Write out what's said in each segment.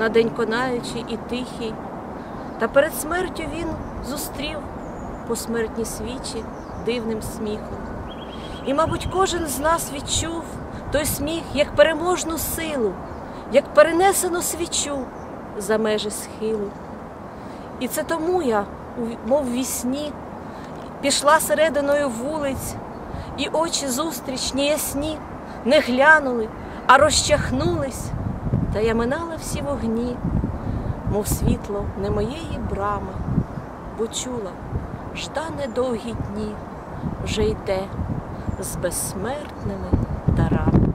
на день конаючий і тихий. Та перед смертю він зустрів посмертні свічі дивним сміхом. І, мабуть, кожен з нас відчув той сміх як переможну силу, як перенесену свічу за межі схилу. І це тому я, мов вісні, пішла серединою вулиць, і очі зустрічні ясні не глянули, а розчахнулись, та я минала всі вогні, мов світло не моєї брами, бо чула, ждане довгі дні вже йде з безсмертними дарами.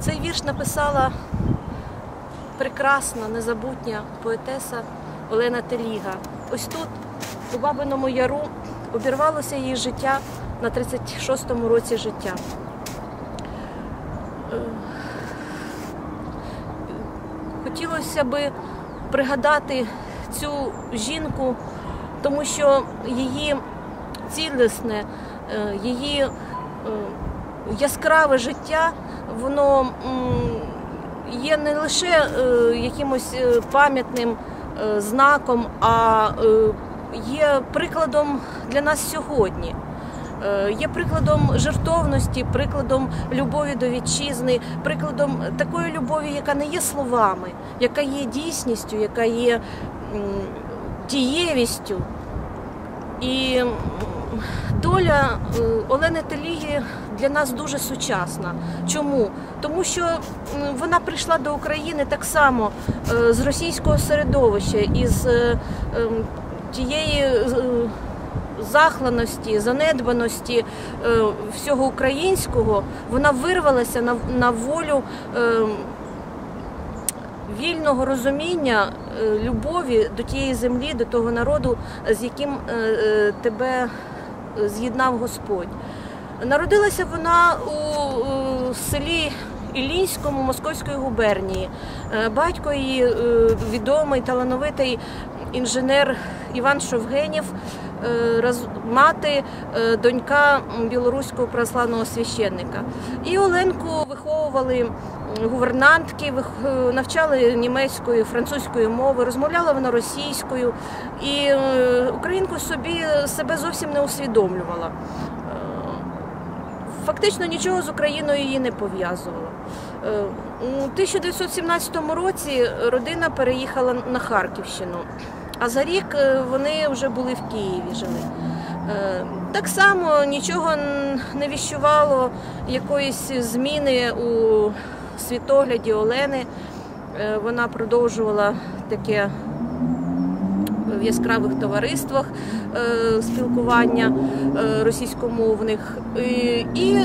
Цей вірш написала прекрасна, незабутня поетеса Олена Теліга. Ось тут, у Бабиному Яру, обірвалося її життя на 36-му році життя. Е, Хотілося би пригадати цю жінку, тому що її цілісне, е, її е, яскраве життя, воно є не лише е, якимось пам'ятним знаком, а є прикладом для нас сьогодні. Е, Є прикладом жертовності, прикладом любові до вітчизни, прикладом такої любові, яка не є словами, яка є дійсністю, яка є дієвістю. І доля е, Олени Теліги для нас дуже сучасна. Чому? Тому що вона прийшла до України так само е, з російського середовища, із ем, тієї захланості, занедбаності е, всього українського, вона вирвалася на, волю. ем, Вільного розуміння е, любові до тієї землі, до того народу, з яким е, е, тебе з'єднав Господь. Народилася вона у е, селі Іллінському Московської губернії. Е, Батько її е, відомий, талановитий інженер Іван Шовгенєв, е, мати е, донька білоруського православного священника. І Оленку виховували гувернантки, е, навчали німецької, французької мови, розмовляла вона російською, і е, українку собі себе зовсім не усвідомлювала. Е, Фактично нічого з Україною її не пов'язувало. Е, У 1917 році родина переїхала на Харківщину, а за рік е, вони вже були в Києві жили. Е, Так само нічого не віщувало якоїсь зміни у світогляді Олени. Е, Вона продовжувала таке в яскравих товариствах спілкування російськомовних. І,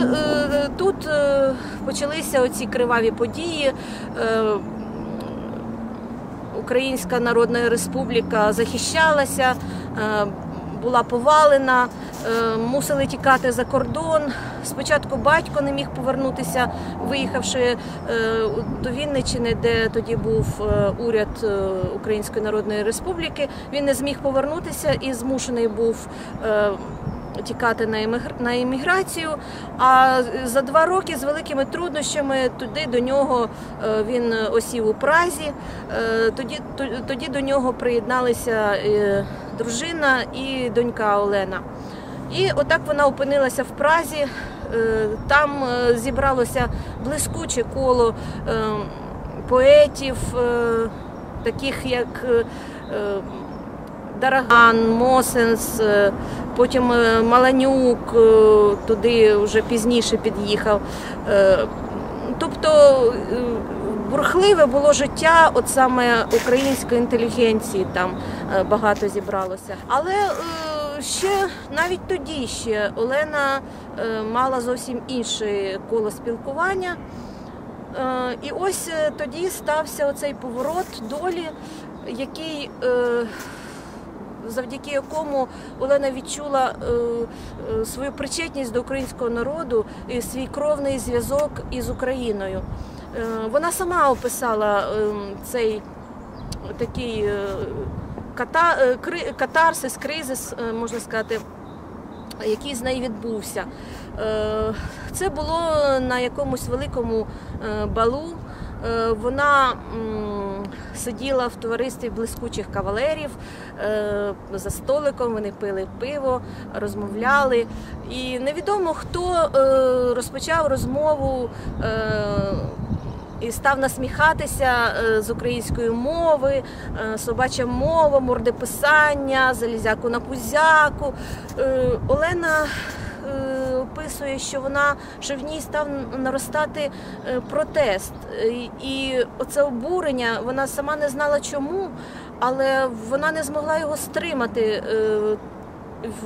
тут почалися оці криваві події. Українська Народна Республіка захищалася, е, була повалена, е, мусили тікати за кордон. Спочатку батько не міг повернутися, виїхавши е, до Вінниччини, де тоді був уряд Української Народної Республіки. Він не зміг повернутися і змушений був. Тікати на еміграцію, а за два роки з великими труднощами туди до нього е, він осів у Празі. Е, Тоді, тоді до нього приєдналися е, дружина і донька Олена. І отак вона опинилася в Празі. Там зібралося блискуче коло е, поетів, таких як Дараган, Мосенс, е, потім е, Маланюк е, туди вже пізніше під'їхав. Тобто бурхливе було життя, от саме української інтелігенції там багато зібралося. Але ще навіть тоді ще Олена мала зовсім інше коло спілкування. І ось тоді стався оцей поворот долі, який завдяки якому Олена відчула е, е, свою причетність до українського народу і свій кровний зв'язок із Україною. Е, Вона сама описала е, цей такий ката, катарсис, кризис, можна сказати, який з нею відбувся. Це було на якомусь великому балу. Е, Вона сиділа в товаристві блискучих кавалерів е, за столиком. Вони пили пиво, розмовляли. І невідомо хто е, розпочав розмову. І став насміхатися з української мови, собача мова, мордеписання, залізяку на пузяку. Олена описує, що вона що в ній став наростати е, протест. Е, І оце обурення, вона сама не знала чому, але вона не змогла його стримати. Е,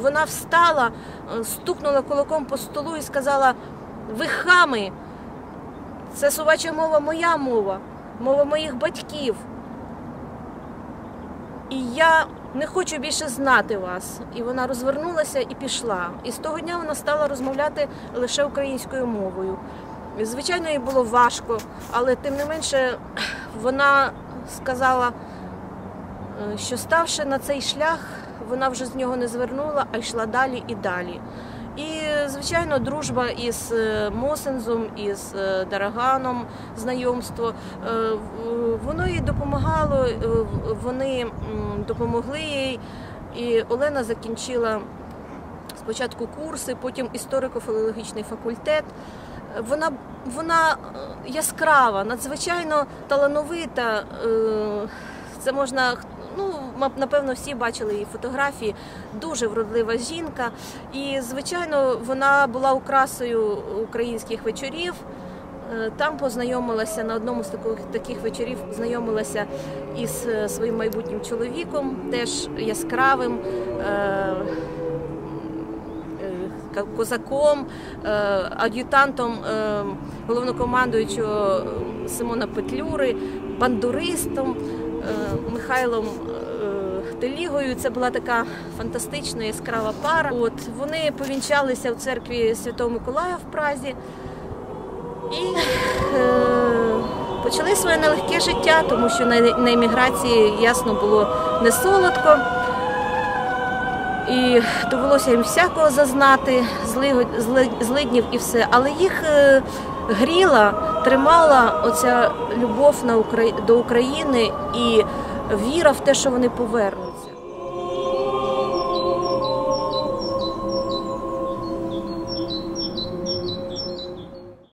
Вона встала, стукнула кулаком по столу і сказала: Ви хами! Це собача мова моя мова, мова моїх батьків. І я не хочу більше знати вас. І вона розвернулася і пішла. І з того дня вона стала розмовляти лише українською мовою. Звичайно, їй було важко, але тим не менше вона сказала, е, що ставши на цей шлях, вона вже з нього не звернула, а йшла далі і далі. Звичайно, дружба із е, Мосензом, із е, Дараганом, знайомство, е, воно їй допомагало, вони допомогли їй. І Олена закінчила спочатку курси, потім історико-філологічний факультет. Вона, вона яскрава, надзвичайно талановита. Це можна ну, напевно, всі бачили її фотографії. Дуже вродлива жінка. І, звичайно, вона була украсою українських вечорів. Е, Там познайомилася на одному з таких, таких вечорів, знайомилася із е, своїм майбутнім чоловіком, теж яскравим. е, е, Козаком, ад'ютантом головнокомандуючого Симона Петлюри, бандуристом Михайлом е, Телігою. Це була така фантастична яскрава пара. От вони повінчалися в церкві Святого Миколая в Празі і е, почали своє нелегке життя, тому що на, на еміграції ясно було не солодко. І довелося їм всякого зазнати, зли- зли- злиднів і все. Але їх е, гріла, тримала оця любов на Украї... до України і віра в те, що вони повернуть.